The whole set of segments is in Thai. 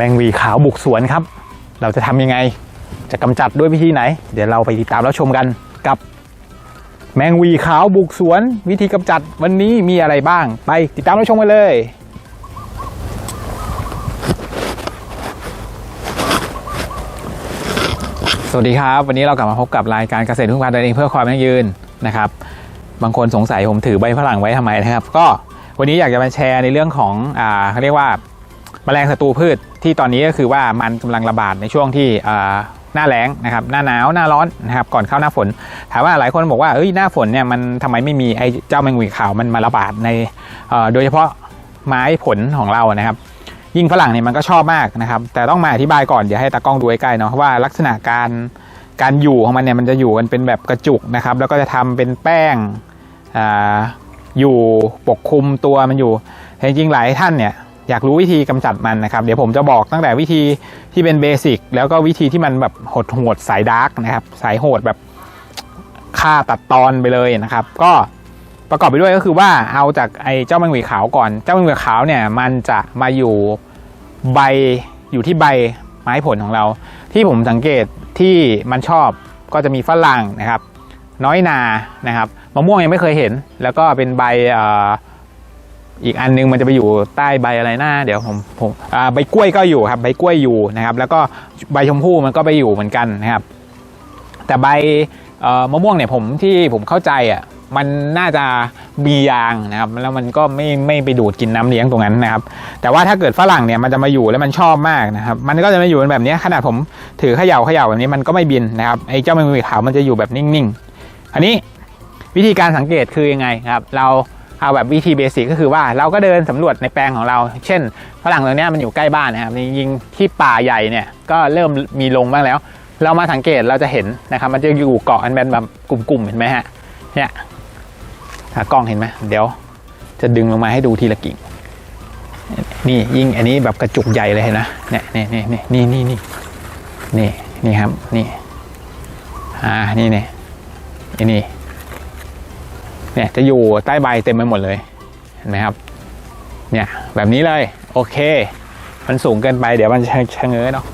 แมงวีขาวบุกสวนครับ เราจะทำยังไง จะกำจัดด้วยวิธีไหน เดี๋ยวเราไปติดตามแล้วชมกันกับ แมงวีขาวบุกสวน วิธีกำจัดวันนี้มีอะไรบ้าง ไปติดตามรับชมกันเลยสวัสดีครับ วันนี้เรากลับมาพบกับรายการเกษตรทุ่งพาเดินเองเพื่อความยั่งยืนนะครับ บางคนสงสัยผมถือใบฝรั่งไว้ทำไมนะครับ ก็วันนี้อยากจะมาแชร์ในเรื่องของอ่าเขาเรียกว่า แมลงศัตรูพืชที่ตอนนี้ก็คือว่ามันกำลังระบาดในช่วงที่หน้าแล้งนะครับหน้าหนาวหน้าร้อนนะครับก่อนเข้าหน้าฝน ถามว่าหลายคนบอกว่าเอ้ยหน้าฝนเนี่ยมันทำไมไม่มีไอ้เจ้าแมงวีขาวมันมาระบาดในโดยเฉพาะไม้ผลของเรานะครับ ยิ่งฝรั่งเนี่ยมันก็ชอบมากนะครับ แต่ต้องมาอธิบายก่อนเดี๋ยวให้ตากล้องดูใกล้เนาะว่าลักษณะการการอยู่ของมันเนี่ยมันจะอยู่กันเป็นแบบกระจุกนะครับ แล้วก็จะทำเป็นแป้งออยู่ปกคลุมตัวมันอยู่จริงๆหลายท่านเนี่ย อยากรู้วิธีกำจัดมันนะครับ เดี๋ยวผมจะบอกตั้งแต่วิธีที่เป็นเบสิกแล้วก็วิธีที่มันแบบโหดโหดสายดาร์กนะครับ สายโหดแบบฆ่าตัดตอนไปเลยนะครับ ก็ประกอบไปด้วยก็คือว่าเอาจากไอ้เจ้าแมงหวีขาวก่อน เจ้าแมงหวีขาวเนี่ยมันจะมาอยู่ใบอยู่ที่ใบไม้ผลของเรา ที่ผมสังเกตที่มันชอบก็จะมีฝรั่งนะครับ น้อยนานะครับมะม่วงยังไม่เคยเห็น แล้วก็เป็นใบ อีกอันนึงมันจะไปอยู่ใต้ใบอะไรหน้า เดี๋ยวผมผมใบกล้วยก็อยู่ครับใบกล้วยอยู่นะครับ แล้วก็ใบชมพู่มันก็ไปอยู่เหมือนกันนะครับ แต่ใบมะม่วงเนี่ยผมที่ผมเข้าใจอะมันน่าจะมียางนะครับ แล้วมันก็ไม่ไม่ไปดูดกินน้ำเลี้ยงตรงนั้นนะครับ แต่ว่าถ้าเกิดฝรั่งเนี่ยมันจะมาอยู่แล้วมันชอบมากนะครับ มันก็จะมาอยู่แบบนี้ขนาดผมถือเขย่าเขย่าแบบนี้มันก็ไม่บินนะครับไอ้เจ้าแมงมุมขาวมันจะอยู่แบบนิ่งๆอันนี้วิธีการสังเกตคือยังไงครับ เรา เอาแบบวิธีเบสิกก็คือว่าเราก็เดินสำรวจในแปลงของเรา เช่นฝรั่งตรงนี้มันอยู่ใกล้บ้านนะครับยิงที่ป่าใหญ่เนี่ยก็เริ่มมีลงบ้างแล้ว เรามาสังเกตเราจะเห็นนะครับมันจะอยู่เกาะอันเป็นแบบกลุ่มๆเห็นไหมฮะเนี่ยหากล้องเห็นไหมเดี๋ยว จะดึงลงมาให้ดูทีละกิ่งนี่ยิ่งอันนี้แบบกระจุกใหญ่เลยเห็นนะเนี่ยนี่นี่นี่นี่นี่นี่นี่ครับนี่อ่านี่เนี่ยนี่ เนี่ยจะอยู่ใต้ใบเต็มไปหมดเลยเห็นไหมครับ เนี่ยแบบนี้เลยโอเค มันสูงเกินไปเดี๋ยวมันชะเง้อเนาะ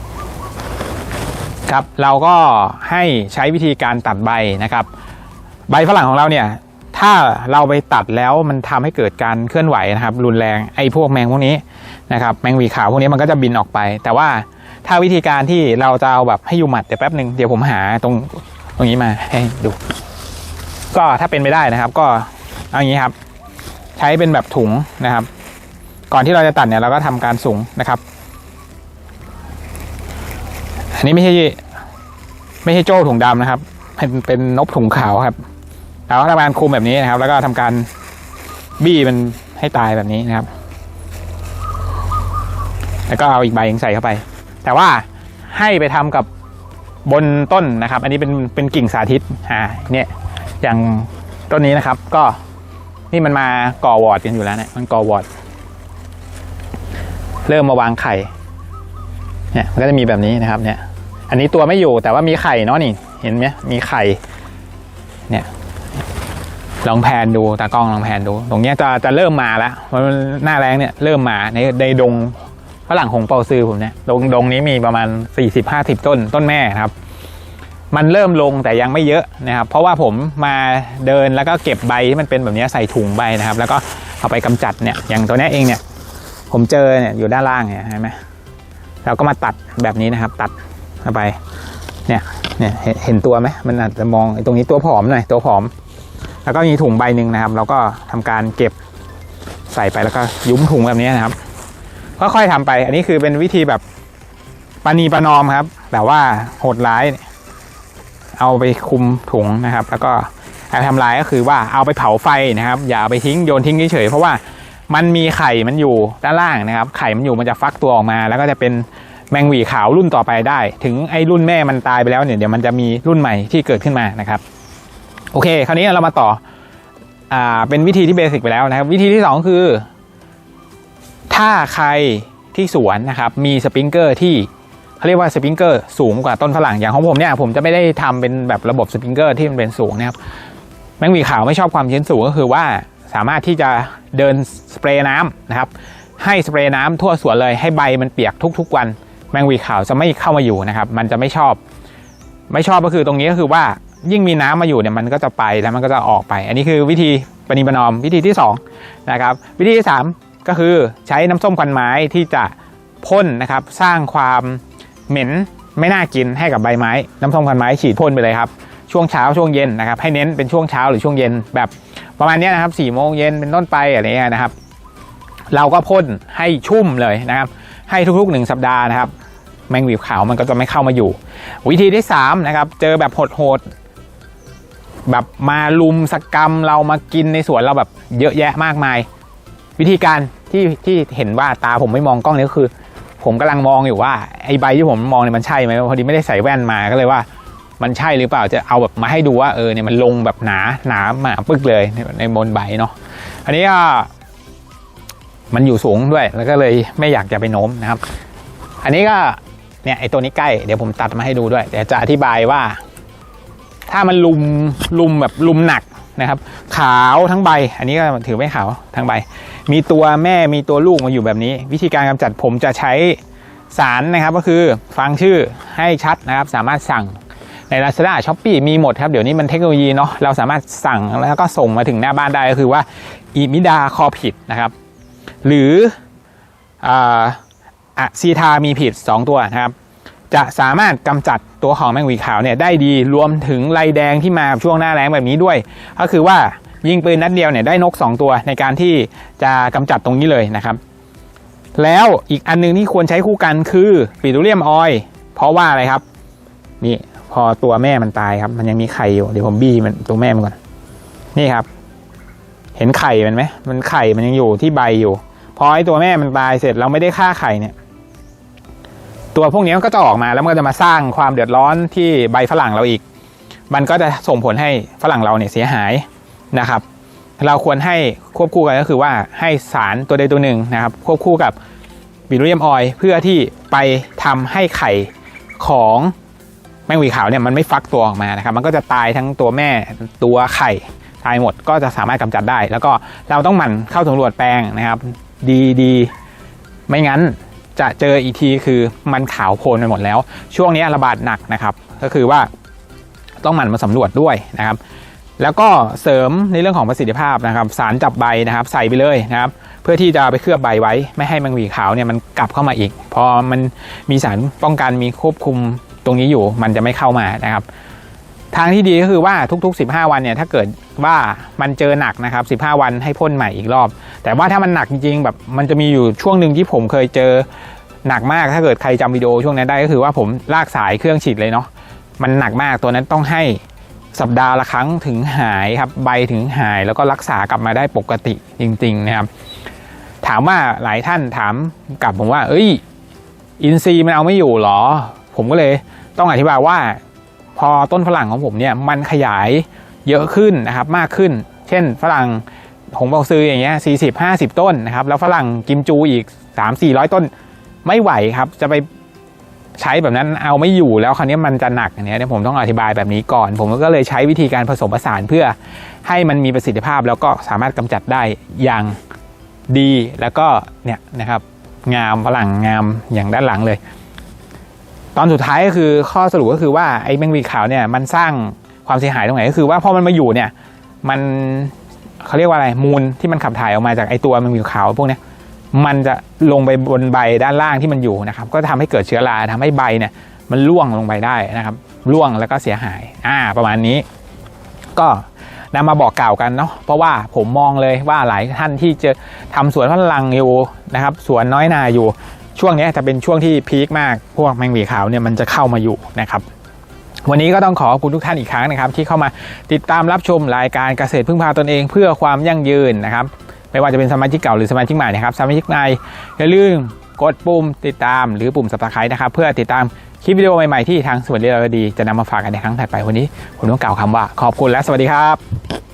ครับเราก็ให้ใช้วิธีการตัดใบนะครับ ใบฝรั่งของเราเนี่ยถ้าเราไปตัดแล้วมันทำให้เกิดการเคลื่อนไหวนะครับ รุนแรงไอ้พวกแมงพวกนี้นะครับแมงวีขาวพวกนี้มันก็จะบินออกไป แต่ว่าถ้าวิธีการที่เราจะเอาแบบให้อยู่หมัดเดี๋ยวแป๊บหนึ่งเดี๋ยวผมหาตรงตรงนี้มาให้ดู ก็ถ้าเป็นไม่ได้นะครับ ก็เอาอย่างนี้ครับ ใช้เป็นแบบถุงนะครับ ก่อนที่เราจะตัดเนี่ยเราก็ทำการสูงนะครับ อันนี้ไม่ใช่ไม่ใช่โจ้ถุงดำนะครับ เป็นเป็นนบถุงขาวครับเราก็ทำการคุมแบบนี้นะครับ แล้วก็ทำการบี้มันให้ตายแบบนี้นะครับ แล้วก็เอาอีกใบหนึ่งใส่เข้าไป แต่ว่าให้ไปทำกับบนต้นนะครับ อันนี้เป็นเป็นกิ่งสาธิต อ่า เนี่ย อย่างต้นนี้นะครับ ก็นี่มันมาก่อวอร์ดกันอยู่แล้วเนี่ยมันก่อวอร์ดเริ่มมาวางไข่ เนี่ยมันก็จะมีแบบนี้นะครับ เนี่ย อันนี้ตัวไม่อยู่แต่ว่ามีไข่เนาะนี่ เห็นไหมมีไข่ เนี่ยลองแพนดูตากล้องลองแพนดู ตรงเนี้ยจะจะเริ่มมาแล้วมันหน้าแรงเนี่ยเริ่มมาในในดงฝรั่งหงเปาซือผมเนี่ยดงดงนี้มีประมาณ 40-50 ต้นต้นแม่ครับ มันเริ่มลงแต่ยังไม่เยอะนะครับ เพราะว่าผมมาเดินแล้วก็เก็บใบที่มันเป็นแบบนี้ใส่ถุงใบนะครับ แล้วก็เอาไปกำจัดเนี่ยอย่างตัวนี้เองเนี่ย ผมเจอเนี่ยอยู่ด้านล่างเนี่ยเห็นไหมเราก็มาตัดแบบนี้นะครับ ตัดเข้าไปเนี่ยเนี่ยเห็นตัวไหมมันอาจจะมองตรงนี้ตัวผอมหน่อยตัวผอม แล้วก็มีถุงใบหนึ่งนะครับ เราก็ทำการเก็บใส่ไปแล้วก็ยุ้มถุงแบบนี้นะครับค่อยๆทำไป อันนี้คือเป็นวิธีแบบปานีประนอมครับ แต่ว่าโหดร้าย เอาไปคุมถุงนะครับ แล้วก็เอาไปทำลายก็คือว่าเอาไปเผาไฟนะครับ อย่าเอาไปทิ้งโยนทิ้งเฉยเพราะว่ามันมีไข่มันอยู่ด้านล่างนะครับ ไข่มันอยู่มันจะฟักตัวออกมา แล้วก็จะเป็นแมงวีขาวรุ่นต่อไปได้ ถึงไอ้รุ่นแม่มันตายไปแล้วเนี่ยเดี๋ยวมันจะมีรุ่นใหม่ที่เกิดขึ้นมานะครับ โอเค คราวนี้เรามาต่ออ่าเป็นวิธีที่เบสิกไปแล้วนะครับ วิธีที่สองคือ ถ้าใครที่สวนนะครับ มีสปริงเกอร์ที่ เขาเรียกว่าสปริงเกอร์สูงกว่าต้นฝรั่งอย่างของผมเนี่ยผมจะไม่ได้ทำเป็นแบบระบบสปริงเกอร์ที่มันเป็นสูงนะครับแมงวีขาวไม่ชอบความชื้นสูงก็คือว่าสามารถที่จะเดินสเปรย์น้ำนะครับ ให้สเปรย์น้ำทั่วสวนเลยให้ใบมันเปียกทุก ๆ วัน แมงวีขาวจะไม่เข้ามาอยู่นะครับ มันจะไม่ชอบ ไม่ชอบก็คือตรงนี้ก็คือว่ายิ่งมีน้ำมาอยู่เนี่ยมันก็จะไปแล้วมันก็จะออกไป อันนี้คือวิธีปณิปนอมวิธีที่สองนะครับวิธีที่สามก็คือใช้น้ำส้มควันไม้ที่จะพ่นนะครับสร้างความ เหม็นไม่น่ากินให้กับใบไม้ น้ำส้มคันไม้ฉีดพ่นไปเลยครับ ช่วงเช้าช่วงเย็นนะครับให้เน้นเป็นช่วงเช้าหรือช่วงเย็นแบบประมาณนี้นะครับสี่โมงเย็นเป็นต้นไปอะไรเงี้ยนะครับ เราก็พ่นให้ชุ่มเลยนะครับ ให้ทุกๆหนึ่งสัปดาห์นะครับ แมงวีขาวมันก็จะไม่เข้ามาอยู่ วิธีที่สามนะครับเจอแบบโหดๆแบบมาลุมสกรรมเรามากินในสวนเราแบบเยอะแยะมากมาย วิธีการที่ที่เห็นว่าตาผมไม่มองกล้องนี้ก็คือ ผมกำลังมองอยู่ว่าไอ้ใบที่ผมมองเนี่ยมันใช่ไหมพอดีไม่ได้ใส่แว่นมาก็เลยว่า มันใช่หรือเปล่าจะเอาแบบมาให้ดูว่าเออเนี่ยมันลงแบบหนาหนาหนาปึกเลยในบนใบเนาะอันนี้ก็มันอยู่สูงด้วยแล้วก็เลยไม่อยากจะไปโน้มนะครับ อันนี้ก็เนี่ยไอตัวนี้ใกล้เดี๋ยวผมตัดมาให้ดูด้วยเดี๋ยวจะอธิบายว่า ถ้ามันลุมลุมแบบลุมหนักนะครับ ขาวทั้งใบ อันนี้ก็ถือไม่ขาวทั้งใบ มีตัวแม่มีตัวลูกมาอยู่แบบนี้ วิธีการกำจัดผมจะใช้สารนะครับก็คือฟังชื่อให้ชัดนะครับ สามารถสั่งใน Lazada s h o p e e มีหมดครับ เดี๋ยวนี้มันเทคโนโลยีเนาะเราสามารถสั่งแล้วก็ส่งมาถึงหน้าบ้านได้ก็คือว่าอีมิดาคอผิดนะครับ หรืออะซีทามีผิด 2 ตัวนะครับ จะสามารถกำจัดตัวของแมงวีขาวเนี่ยได้ดีรวมถึงลายแดงที่มาช่วงหน้าแล้งแบบนี้ด้วย ก็คือว่า ยิงปืนนัดเดียวเนี่ยได้นก 2 ตัวในการที่จะกำจัดตรงนี้เลยนะครับ แล้วอีกอันนึงที่ควรใช้คู่กันคือปิโตรเลียมออยเพราะว่าอะไรครับ นี่พอตัวแม่มันตายครับ มันยังมีไข่อยู่เดี๋ยวผมบี้มันตัวแม่มันก่อน นี่ครับ เห็นไข่มันไหมมันไข่มันยังอยู่ที่ใบอยู่ พอไอ้ตัวแม่มันตายเสร็จเราไม่ได้ฆ่าไข่เนี่ย ตัวพวกนี้มันก็จะออกมาแล้วมันก็จะมาสร้างความเดือดร้อนที่ใบฝรั่งเราอีก มันก็จะส่งผลให้ฝรั่งเราเนี่ยเสียหาย นะครับ เราควรให้ควบคู่กันก็คือว่าให้สารตัวใดตัวหนึ่งนะครับ ควบคู่กับบิโตรเลียมออยล์เพื่อที่ไปทำให้ไข่ของแมงวีขาวเนี่ยมันไม่ฟักตัวออกมานะครับ มันก็จะตายทั้งตัวแม่ตัวไข่ตายหมดก็จะสามารถกำจัดได้ แล้วก็เราต้องหมั่นเข้าสำรวจแปลงนะครับ ดีดีไม่งั้นจะเจออีกทีคือมันขาวโพลนไปหมดแล้ว ช่วงนี้ระบาดหนักนะครับ ก็คือว่าต้องหมั่นมาสำรวจด้วยนะครับ แล้วก็เสริมในเรื่องของประสิทธิภาพนะครับ สารจับใบนะครับ ใส่ไปเลยนะครับ เพื่อที่จะไปเคลือบใบไว้ ไม่ให้แมงวีขาวเนี่ยมันกลับเข้ามาอีก พอมันมีสารป้องกันมีควบคุมตรงนี้อยู่ มันจะไม่เข้ามานะครับ ทางที่ดีก็คือว่าทุก ๆ 15 วันเนี่ยถ้าเกิดว่ามันเจอหนักนะครับ 15 วันให้พ่นใหม่อีกรอบ แต่ว่าถ้ามันหนักจริงๆแบบมันจะมีอยู่ช่วงหนึ่งที่ผมเคยเจอหนักมากถ้าเกิดใครจำวิดีโอช่วงนั้นได้ก็คือว่าผมลากสายเครื่องฉีดเลยเนาะมันหนักมากตัวนั้นต้องให้ สัปดาห์ละครั้งถึงหายครับใบถึงหายแล้วก็รักษากลับมาได้ปกติจริง ๆ นะครับ ถามว่าหลายท่านถามกลับผมว่า เอ้ย อินซีมันเอาไม่อยู่หรอ ผมก็เลยต้องอธิบายว่า พอต้นฝรั่งของผมเนี่ยมันขยายเยอะขึ้นนะครับมากขึ้น เช่นฝรั่งหงเบาซื้ออย่างเงี้ยสี่สิบห้าสิบต้นนะครับ แล้วฝรั่งกิมจูอีกสามสี่ร้อยต้นไม่ไหวครับ จะไป ใช้แบบนั้นเอาไม่อยู่แล้วคราวนี้มันจะหนักเนี้ยผมต้องอธิบายแบบนี้ก่อน ผมก็เลยใช้วิธีการผสมผสานเพื่อให้มันมีประสิทธิภาพแล้วก็สามารถกำจัดได้อย่างดีแล้วก็เนี่ยนะครับงามฝรั่งงามอย่างด้านหลังเลย ตอนสุดท้ายก็คือข้อสรุปก็คือว่าไอ้แมงวีขาวเนี่ยมันสร้างความเสียหายตรงไหนก็คือว่าพอมันมาอยู่เนี่ยมันเขาเรียกว่าอะไรมูลที่มันขับถ่ายออกมาจากไอ้ตัวแมงวีขาวพวกเนี้ย มันจะลงไปบนใบด้านล่างที่มันอยู่นะครับ ก็ทำให้เกิดเชื้อราทำให้ใบเนี่ยมันร่วงลงไปได้นะครับร่วงแล้วก็เสียหายอ่าประมาณนี้ ก็นำมาบอกกล่าวกันเนาะเพราะว่าผมมองเลยว่าหลายท่านที่จะทำสวนฝรั่งอยู่นะครับสวนน้อยนาอยู่ ช่วงนี้จะเป็นช่วงที่พีคมากพวกแมงวีขาวเนี่ยมันจะเข้ามาอยู่นะครับวันนี้ก็ต้องขอขอบคุณทุกท่านอีกครั้งนะครับ ที่เข้ามาติดตามรับชมรายการเกษตรพึ่งพาตนเองเพื่อความยั่งยืนนะครับ ไม่ว่าจะเป็นสมาชิกเก่าหรือสมาชิกใหม่นะครับสมาชิกใหม่อย่าลืมกดปุ่มติดตามหรือปุ่ม subscribe นะครับ เพื่อติดตามคลิปวิดีโอใหม่ๆที่ทางสวนเรียลดีจะนำมาฝากกันในครั้งถัดไปวันนี้ผมต้องกล่าวคำว่าขอบคุณและสวัสดีครับ